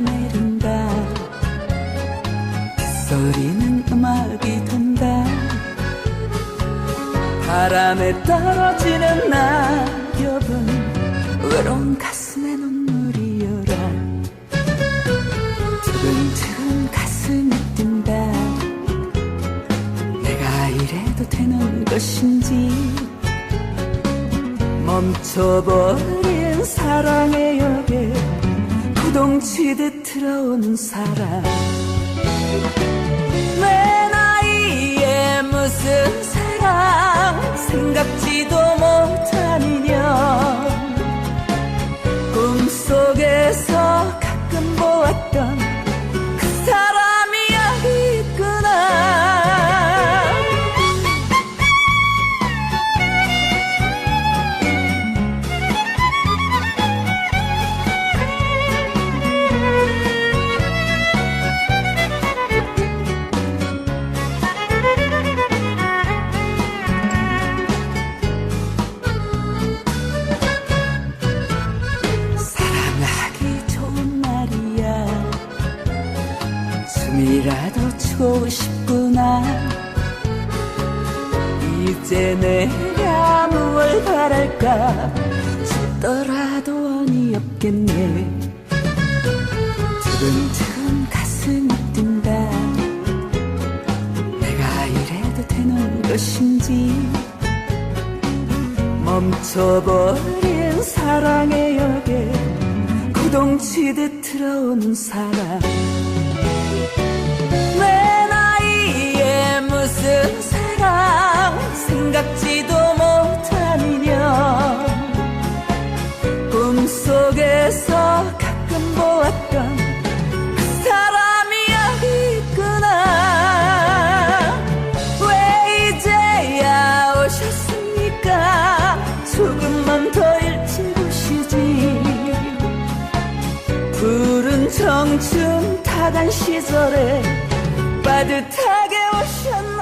내린다. 소리는 음악이 돈다. 바람에 떨어지는 낙엽은 외로운 가슴에 눈물이 열어 두근두근 가슴이 뛴다. 내가 이래도 되는 것인지 멈춰버린 사랑의 여 에 구동치듯 들어오는 사람. 내 나이에 무슨 사랑 생각지도 못한 인연 꿈속에서 가끔 보았던 숨이라도 쉬고 싶구나. 이제 내가 무얼 바랄까? 죽더라도 원이 없겠네. 두근두근 가슴이 뛴다. 내가 이래도 되는 것인지. 멈춰버린 사랑의 역에 구동치듯 들어오는 사람 청춘 타간 시절에 빠듯하게 오셨네.